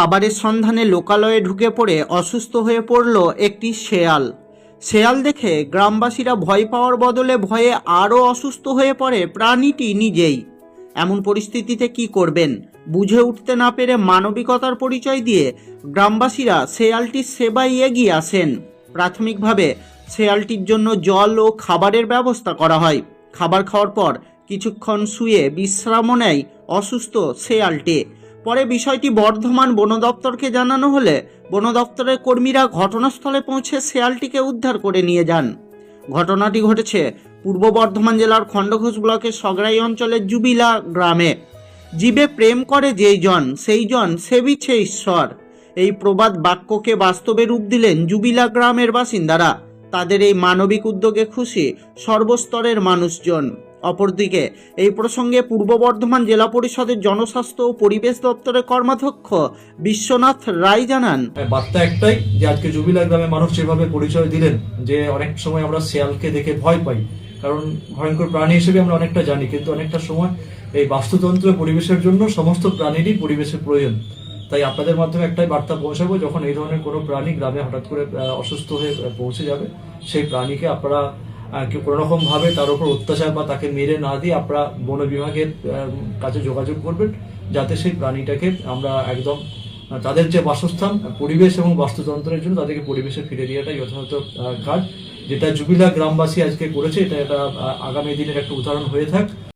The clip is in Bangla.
খাবারের সন্ধানে লোকালয়ে ঢুকে পড়ে অসুস্থ হয়ে পড়ল একটি শেয়াল। শেয়াল দেখে গ্রামবাসীরা ভয় পাওয়ার বদলে ভয়ে আরও অসুস্থ হয়ে পড়ে প্রাণীটি নিজেই। এমন পরিস্থিতিতে কি করবেন? বুঝে উঠতে না পেরে মানবিকতার পরিচয় দিয়ে গ্রামবাসীরা শেয়ালটির সেবায় এগিয়ে আসেন। প্রাথমিকভাবে শেয়ালটির জন্য জল ও খাবারের ব্যবস্থা করা হয়। খাবার খাওয়ার পর কিছুক্ষণ শুয়ে বিশ্রামও নেয় অসুস্থ শেয়ালটি। পরে বিষয়টি বর্ধমান বন দপ্তরকে জানানো হলে বন দপ্তরের কর্মীরা ঘটনাস্থলে পৌঁছে শেয়ালটিকে উদ্ধার করে নিয়ে যান। ঘটনাটি ঘটেছে পূর্ব বর্ধমান জেলার খণ্ডঘোষ ব্লকের সগড়াই অঞ্চলের জুবিলা গ্রামে। জীবে প্রেম করে যেই জন, সেই জন সেবিছে ঈশ্বর। এই প্রবাদ বাক্যকে বাস্তবে রূপ দিলেন জুবিলা গ্রামের বাসিন্দারা। তাদের এই মানবিক উদ্যোগে খুশি সর্বস্তরের মানুষজন। অপরদিকে, এই প্রসঙ্গে পূর্ব বর্ধমান জেলা পরিষদের জনস্বাস্থ্য ও পরিবেশ দপ্তরের কর্মাধ্যক্ষ বিশ্বনাথ রায় জানান। বার্তা একটাই, যে আজকে জুবিলা গ্রামে মানুষ যেভাবে পরিচয় দিলেন, যে অনেক সময় আমরা শেয়ালকে দেখে ভয় পাই, কারণ ভয়ঙ্কর প্রাণী হিসেবে আমরা অনেকটা জানি, কিন্তু অনেকটা সময় এই বাস্তুতন্ত্র পরিবেশের জন্য সমস্ত প্রাণীরই পরিবেশের প্রয়োজন। তাই আপনাদের মাধ্যমে একটাই বার্তা পৌঁছাবো, যখন এই ধরনের কোনো প্রাণী গ্রামে হঠাৎ করে অসুস্থ হয়ে পৌঁছে যাবে, সেই প্রাণীকে আপনারা কোনো রকমভাবে তার উপর অত্যাচার বা তাকে মেরে না দিয়ে আপনারা বন বিভাগের কাছে যোগাযোগ করবেন, যাতে সেই প্রাণীটাকে আমরা একদম, তাদের যে বাসস্থান, পরিবেশ এবং বাস্তুতন্ত্রের জন্য তাদেরকে পরিবেশে ফিরে দেওয়াটাই যথাযথ কাজ, যেটা জুবিলা গ্রামবাসী আজকে করেছে, এটা এটা আগামী দিনের একটা উদাহরণ হয়ে থাক।